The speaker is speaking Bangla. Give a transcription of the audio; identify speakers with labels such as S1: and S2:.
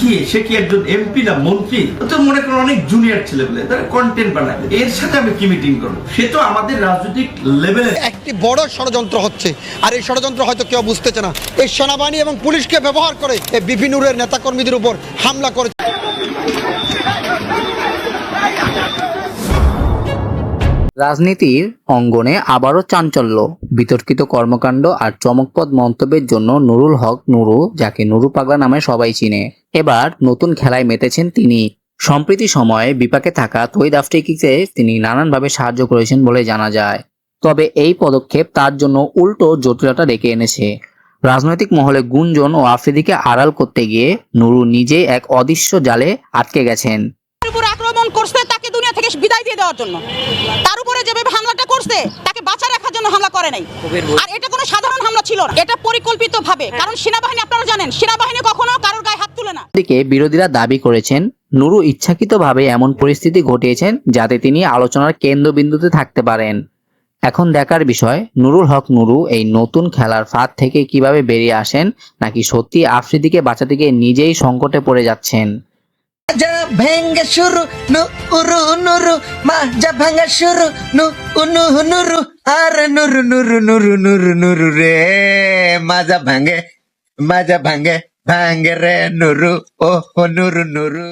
S1: কি? সে কি একজন এমপি না মন্ত্রী? তো মনে করেন অনেক জুনিয়র ছেলে কন্টেন্ট এর সাথে আমি কি মিটিং করব? সে তো আমাদের রাজনৈতিক লেভেলে
S2: একটি বড় ষড়যন্ত্র হচ্ছে, আর এই ষড়যন্ত্র হয়তো কেউ বুঝতেছে না। এই সেনাবাহিনী এবং পুলিশকে ব্যবহার করে এই বিভিন্নুরের নেতাকর্মীদের উপর হামলা করে
S3: রাজনীতির অঙ্গনে আবারও চাঞ্চল্য। বিতর্কিত কর্মকাণ্ড আর চমকপদ মন্তব্যের জন্য নুরুল হক নুরু, যাকে নুরু পাগলা নামে সবাই চিনে। এবার নতুন খেলায় মেতেছেন তিনি। সম্প্রতি সময়ে বিপাকে থাকা তৈদ আফ্রিকিকে তিনি নানানভাবে সাহায্য করেছেন বলে জানা যায়। তবে এই পদক্ষেপ তার জন্য উল্টো জটিলতা ডেকে এনেছে। রাজনৈতিক মহলে গুঞ্জন ও আফ্রিদিকে আড়াল করতে গিয়ে নুরু নিজেই এক অদৃশ্য জালে আটকে গেছেন।
S4: আক্রমণ করছে বিদায় দিয়ে দেওয়ার জন্য। তার উপরে যেভাবে হামলাটা করছে তাকে বাঁচা রাখার জন্য হামলা করে নাই। আর এটা কোনো সাধারণ হামলা ছিল না। এটা পরিকল্পিত ভাবে কারণ সেনাবাহিনী আপনারা জানেন সেনাবাহিনী কখনো কারোর গায়ে হাত তুলে না।
S3: দিকে বিরোধীরা দাবি করেছেন নুরু ইচ্ছাকৃতভাবে এমন পরিস্থিতি ঘটিয়েছেন যাতে তিনি আলোচনার কেন্দ্রবিন্দুতে থাকতে পারেন। এখন দেখার বিষয় নুরুল হক নুরু এই নতুন খেলার ফাঁদ থেকে কীভাবে বেরিয়ে আসেন নাকি সত্যি আফ্রিদিকে বাঁচাতে গিয়ে নিজেই সংকটে পড়ে যাচ্ছেন?
S5: মাজা ভেঙ্গে নু রে মাজা মাজা ভাঙ্গে ভাঙ্গে রে নুরু ও নুরু নুরু।